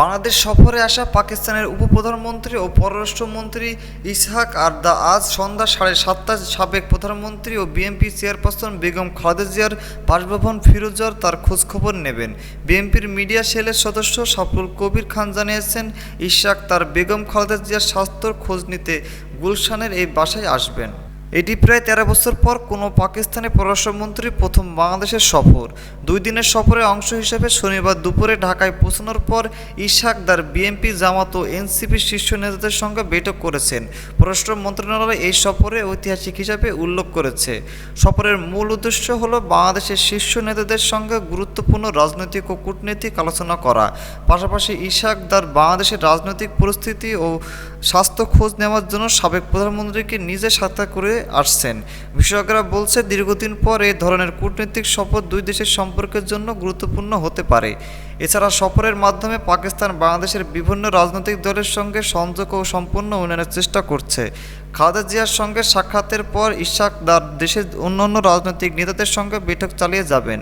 বাংলাদেশ সফরে আসা পাকিস্তানের উপপ্রধানমন্ত্রী ও পররাষ্ট্রমন্ত্রী ইসহাক আরদা আজ সন্ধ্যা সাড়ে সাতটায় সাবেক প্রধানমন্ত্রী ও বিএনপি চেয়ারপারসন বেগম খালেদা জিয়ার বাসভবন ফিরোজার তার খোঁজখবর নেবেন। বিএনপির মিডিয়া সেলের সদস্য সাফুল কবির খান জানিয়েছেন, ইসহাক তার বেগম খালেদা জিয়ার স্বাস্থ্যর খোঁজ নিতে গুলশানের এই বাসায় আসবেন। এটি প্রায় তেরো বছর পর কোনো পাকিস্তানি পররাষ্ট্রমন্ত্রী প্রথম বাংলাদেশের সফর। দুই দিনের সফরের অংশ হিসেবে শনিবার দুপুরে ঢাকায় পৌঁছানোর পর ইশাক দার বিএনপি জামাত ও এনসিপির শীর্ষ নেতাদের সঙ্গে বৈঠক করেছেন। পররাষ্ট্র মন্ত্রণালয় এই সফরে ঐতিহাসিক হিসাবে উল্লেখ করেছে। সফরের মূল উদ্দেশ্য হল বাংলাদেশের শীর্ষ নেতাদের সঙ্গে গুরুত্বপূর্ণ রাজনৈতিক ও কূটনৈতিক আলোচনা করা। পাশাপাশি ইশাক দার বাংলাদেশের রাজনৈতিক পরিস্থিতি ও স্বাস্থ্য খোঁজ নেওয়ার জন্য সাবেক প্রধানমন্ত্রীকে নিজে সাক্ষাৎ করে আসছেন। বিশেষজ্ঞরা বলছে, দীর্ঘদিন পর এ ধরনের কূটনৈতিক সফর দুই দেশের সম্পর্কের জন্য গুরুত্বপূর্ণ হতে পারে। এছাড়া সফরের মাধ্যমে পাকিস্তান বাংলাদেশের বিভিন্ন রাজনৈতিক দলের সঙ্গে সংযোগ ও সম্পূর্ণ উন্নয়নের চেষ্টা করছে। খালেদা জিয়ার সঙ্গে সাক্ষাতের পর ইশাক দেশের অন্যান্য রাজনৈতিক নেতাদের সঙ্গে বৈঠক চালিয়ে যাবেন।